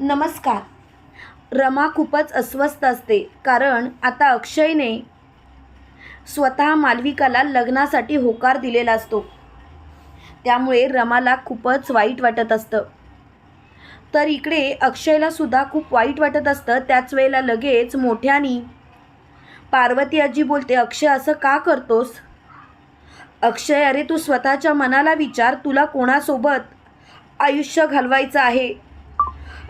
नमस्कार. रमा खूपच अस्वस्थ असते कारण आता अक्षयने स्वतः मालविकाला लग्नासाठी होकार दिलेला असतो. त्यामुळे रमाला खूपच वाईट वाटत असतं. तर इकडे अक्षयला सुद्धा खूप वाईट वाटत असतं. त्याच वेळेला लगेच मोठ्यानी पार्वती आजी बोलते अक्षय असं का करतोस? अक्षय अरे तू स्वतःच्या मनाला विचार. तुला कोणासोबत आयुष्य घालवायचं आहे?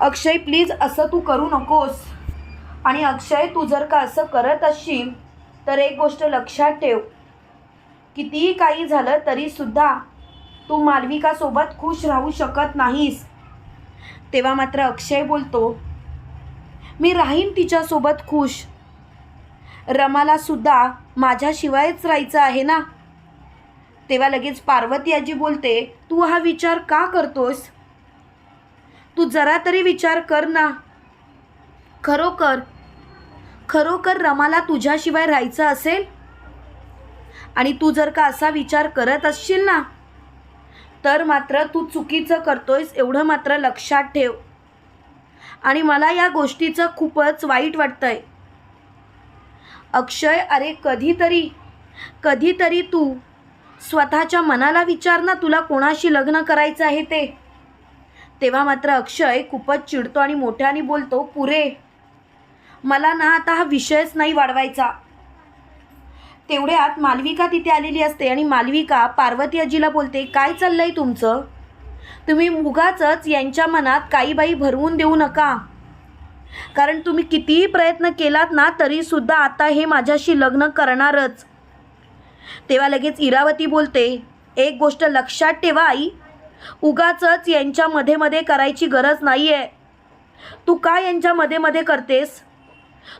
अक्षय प्लीज असं तू करू नकोस. आणि अक्षय तू जर का असं करत असशील तर एक गोष्ट लक्षात ठेव. कितीही काही झालं तरीसुद्धा तू मालविकासोबत खुश राहू शकत नाहीस. तेव्हा मात्र अक्षय बोलतो मी राहीन तिच्यासोबत खुश. रमालासुद्धा माझ्याशिवायच राहायचं आहे ना? तेव्हा लगेच पार्वती आजी बोलते तू हा विचार का करतोस? तू जरा तरी विचार कर ना. खरोखर खरोखर रमाला तुझ्याशिवाय राहायचं असेल? आणि तू जर का असा विचार करत असशील ना तर मात्र तू चुकीचं करतोयस एवढं मात्र लक्षात ठेव. आणि मला या गोष्टीचं खूपच वाईट वाटतंय. अक्षय अरे कधीतरी कधीतरी तू स्वतःच्या मनाला विचार ना तुला कोणाशी लग्न करायचं आहे ते. तेव्हा मात्र अक्षय खूपच चिडतो आणि मोठ्याने बोलतो पुरे मला ना आता हा विषयच नाही वाढवायचा. तेवढ्यात मालविका तिथे आलेली असते आणि मालविका पार्वती आजीला बोलते काय चाललंय तुमचं? तुम्ही मुगाचच यांच्या मनात काही बाई भरवून देऊ नका. कारण तुम्ही कितीही प्रयत्न केलात ना तरीसुद्धा आता हे माझ्याशी लग्न करणारच. तेव्हा लगेच इरावती बोलते एक गोष्ट लक्षात ठेवा आई उगाचच यांच्या मध्ये मध्ये करायची गरज नाही आहे तू काय यांच्या मध्ये मध्ये करतेस?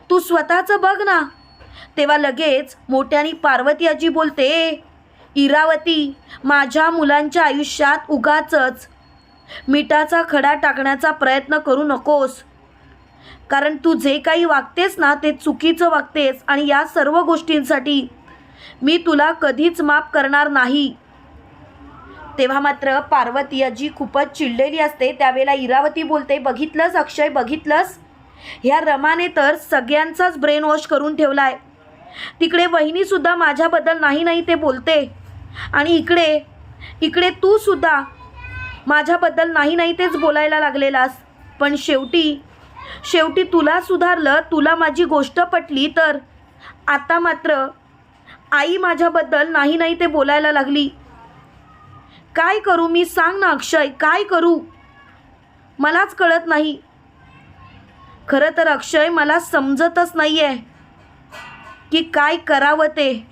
तू स्वतःचं बघ ना. तेव्हा लगेच मोठ्याने पार्वती आजी बोलते इरावती माझ्या मुलांच्या आयुष्यात उगाचच मिठाचा खडा टाकण्याचा प्रयत्न करू नकोस. कारण तू जे काही वागतेस ना ते चुकीचं वागतेस आणि या सर्व गोष्टींसाठी मी तुला कधीच माफ करणार नाही. तेव्हा मात्र पार्वती आजी खूपच चिडलेली असते. त्यावेळेला इरावती बोलते बघितलंस अक्षय बघितलंस? ह्या रमाने तर सगळ्यांचाच ब्रेन वॉश करून ठेवला आहे तिकडे वहिनीसुद्धा माझ्याबद्दल नाही नाही ते बोलते. आणि इकडे इकडे तू सुद्धा माझ्याबद्दल नाही नाही तेच बोलायला लागलेलास. पण शेवटी शेवटी तुला सुधारलं तुला माझी गोष्ट पटली तर आता मात्र आई माझ्याबद्दल नाही नाही ते बोलायला लागली. काय करू? मी सांग ना अक्षय. काय करू? मलाच कळत नाही. खरं तर अक्षय मला समजतच नाही आहे की काय करावं ते.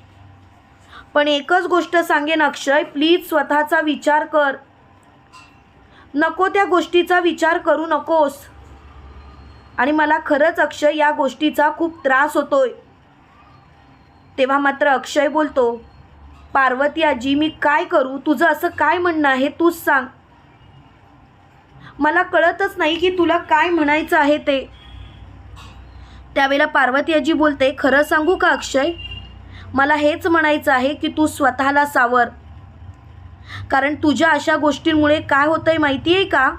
पण एकच गोष्ट सांगेन अक्षय प्लीज स्वतःचा विचार कर. नको त्या गोष्टीचा विचार करू नकोस. आणि मला खरंच अक्षय या गोष्टीचा खूप त्रास होतोय. तेव्हा मात्र अक्षय बोलतो पार्वती आजी मी काय करू? तुझं असं काय म्हणणं आहे? तूच सांग. मला कळतच नाही की तुला काय म्हणायचं आहे ते. त्यावेळेला पार्वती आजी बोलते खरं सांगू का अक्षय? मला हेच म्हणायचं आहे की तू स्वतःला सावर. कारण तुझ्या अशा गोष्टींमुळे काय होतंय माहिती आहे का?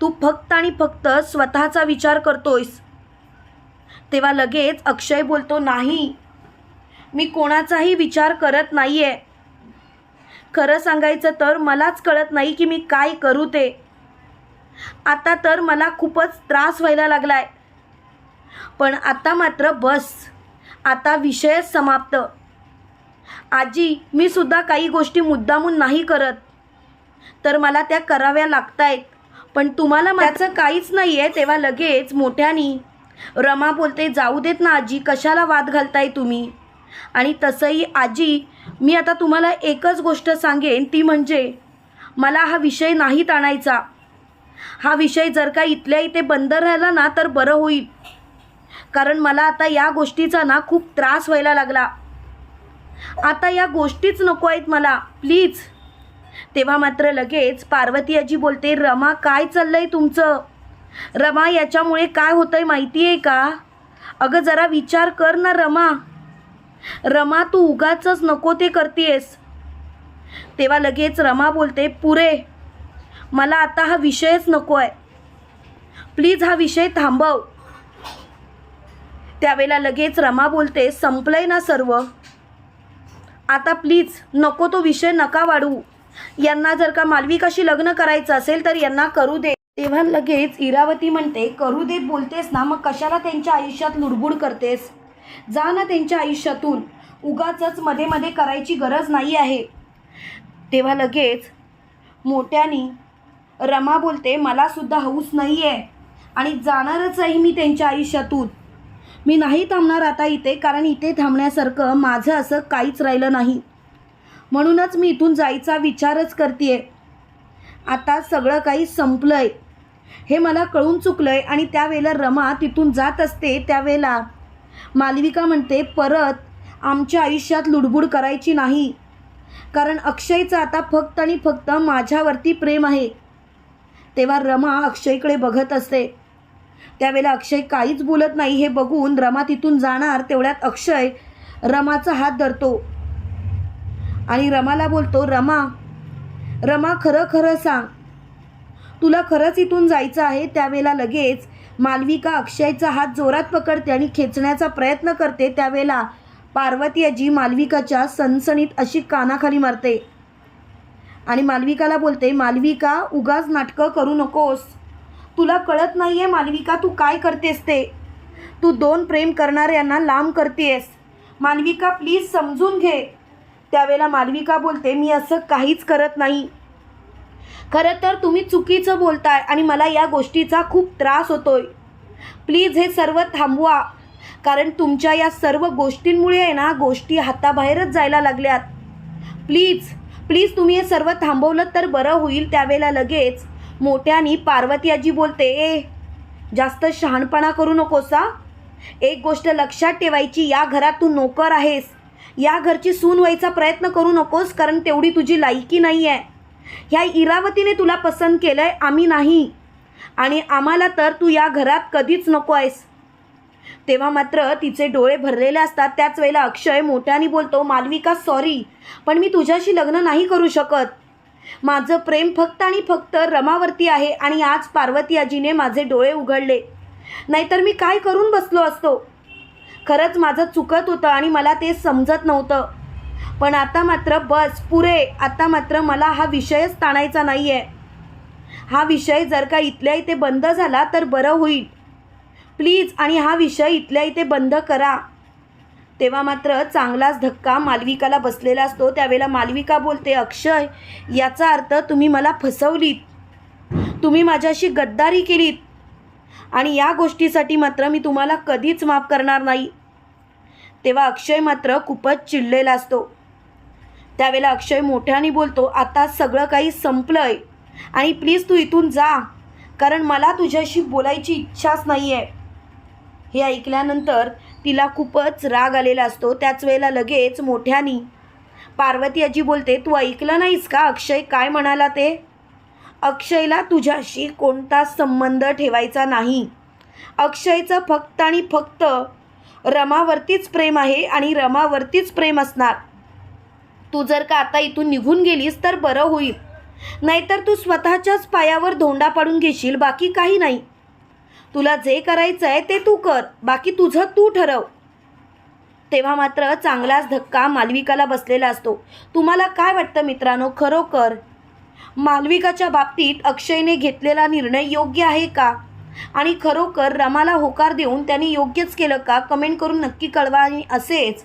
तू फक्त आणि फक्त स्वतःचा विचार करतोयस. तेव्हा लगेच अक्षय बोलतो नाही. मी कोणाचाही विचार करत नाही आहे खरं सांगायचं तर मलाच कळत नाही की मी काय करू ते. आता तर मला खूपच त्रास व्हायला लागला आहे पण आता मात्र बस. आता विषयच समाप्त. आजी मी सुद्धा काही गोष्टी मुद्दामून नाही करत. तर मला त्या कराव्या लागत आहेत पण तुम्हाला माझं काहीच नाही आहे तेव्हा लगेच मोठ्यानी रमा बोलते जाऊ देत ना आजी कशाला वाद घालताय तुम्ही? आणि तसंही आजी मी आता तुम्हाला एकच गोष्ट सांगेन ती म्हणजे मला हा विषय नाहीत आणायचा. हा विषय जर का इथल्या इथे बंद राहिला ना तर बरं होईल. कारण मला आता या गोष्टीचा ना खूप त्रास व्हायला लागला. आता या गोष्टीच नको आहेत मला प्लीज. तेव्हा मात्र लगेच पार्वती आजी बोलते रमा काय चाललंय तुमचं? रमा याच्यामुळे काय होतंय माहिती आहे का? अगं जरा विचार कर ना रमा. रमा तू उगाचच नको ते करतेस. तेव्हा लगेच रमा बोलते पुरे मला आता हा विषयच नको आहे प्लीज हा विषय थांबव. त्यावेळेला लगेच रमा बोलते संपलंय ना सर्व. आता प्लीज नको तो विषय नका वाढू. यांना जर का मालविकाशी लग्न करायचं असेल तर यांना करू दे. तेव्हा लगेच इरावती म्हणते करू देत बोलतेस ना मग कशाला त्यांच्या आयुष्यात लुडबुड करतेस? जा ना त्यांच्या आयुष्यातून. उगाचच मध्ये मध्ये करायची गरज नाही आहे. तेव्हा लगेच मोठ्यानी रमा बोलते मलासुद्धा हौस नाही आहे आणि जाणारच आहे मी त्यांच्या आयुष्यातून. मी नाही थांबणार आता इथे कारण इथे थांबण्यासारखं माझं असं काहीच राहिलं नाही. म्हणूनच मी इथून जायचा विचारच करते आता सगळं काही संपलं आहे हे मला कळून चुकलं आहे आणि त्यावेळेला रमा तिथून जात असते त्यावेळेला मालविका म्हणते परत आमच्या आयुष्यात लुडबुड करायची नाही. कारण अक्षयचं आता फक्त आणि फक्त माझ्यावरती प्रेम आहे. तेव्हा रमा अक्षयकडे बघत असते. त्यावेळेला अक्षय काहीच बोलत नाही. हे बघून रमा तिथून जाणार तेवढ्यात अक्षय रमाचा हात धरतो. आणि रमाला बोलतो रमा रमा खरं खरं सांग. तुला खरंच इथून जायचं आहे? त्यावेळेला लगेच मालविका अक्षयचा हात जोरात पकडते आणि खेचण्याचा प्रयत्न करते त्यावेळेला पार्वती आजी मालविकाच्या सणसणीत अशी कानाखाली मारते. आणि मालविकाला बोलते मालविका उगाच नाटकं करू नकोस. तुला कळत नाही आहे मालविका तू काय करतेस ते? तू दोन प्रेम करणाऱ्यांना लांब करतेस. मालविका प्लीज समजून घे. त्यावेळेला मालविका बोलते मी असं काहीच करत नाही. खरं तर तुम्ही चुकीचं बोलताय आणि मला या गोष्टीचा खूप त्रास होतोय. प्लीज हे सर्व थांबवा. कारण तुमच्या या सर्व गोष्टींमुळे आहे ना गोष्टी हाताबाहेरच जायला लागल्यात. प्लीज प्लीज तुम्ही हे सर्व थांबवलं तर बरं होईल त्यावेळेला लगेच. मोठ्यानी पार्वती आजी बोलते ए जास्त शहाणपणा करू नकोसा एक गोष्ट लक्षात ठेवायची या घरात तू नोकर आहेस. या घरची सून व्हायचा प्रयत्न करू नकोस कारण तेवढी तुझी लायकी नाही आहे ह्या इरावतीने तुला पसंत केलं आहे आम्ही नाही. आणि आम्हाला तर तू या घरात कधीच नको आहेस. तेव्हा मात्र तिचे डोळे भरलेले असतात. त्याच वेळेला अक्षय मोठ्याने बोलतो मालविका सॉरी पण मी तुझ्याशी लग्न नाही करू शकत. माझं प्रेम फक्त आणि फक्त रमावरती आहे आणि आज पार्वती आजीने माझे डोळे उघडले. नाहीतर मी काय करून बसलो असतो? खरंच माझं चुकत होतं आणि मला ते समजत नव्हतं. पण आता मात्र बस पुरे. आता मात्र मला हा विषयच ताणायचा नाही आहे हा विषय जर का इथल्या इथे बंद झाला तर बरं होईल. प्लीज आणि हा विषय इथल्या इथे बंद करा. तेव्हा मात्र चांगलाच धक्का मालविकाला बसलेला असतो. त्यावेळेला मालविका बोलते अक्षय याचा अर्थ तुम्ही मला फसवलीत. तुम्ही माझ्याशी गद्दारी केलीत. आणि या गोष्टीसाठी मात्र मी तुम्हाला कधीच माफ करणार नाही. तेव्हा अक्षय मात्र खूपच चिडलेला असतो. त्यावेळेला अक्षय मोठ्याने बोलतो आता सगळं काही संपलं आहे आणि प्लीज तू इथून जा. कारण मला तुझ्याशी बोलायची इच्छाच नाही आहे हे ऐकल्यानंतर तिला खूपच राग आलेला असतो. त्याच वेळेला लगेच मोठ्यानी पार्वती आजी बोलते तू ऐकलं नाहीस का अक्षय? काय म्हणाला ते? अक्षयला तुझ्याशी कोणता संबंध ठेवायचा नाही. अक्षयचं फक्त आणि फक्त रमावरतीच प्रेम आहे आणि रमावरतीच प्रेम असणार. तू जर का आता इथून निघून गेलीस तर बरं होईल. नाहीतर तू स्वतःच्याच पायावर धोंडा पाडून घेशील बाकी काही नाही. तुला जे करायचं आहे ते तू कर बाकी तुझं तू ठरव. तेव्हा मात्र चांगलाच धक्का मालविकाला बसलेला असतो. तुम्हाला काय वाटतं मित्रांनो? खरोखर मालविकाच्या बाबतीत अक्षयने घेतलेला निर्णय योग्य आहे का? आणि खरोखर रमाला होकार देऊन त्यांनी योग्यच केलं का? कमेंट करून नक्की कळवा आणि असेच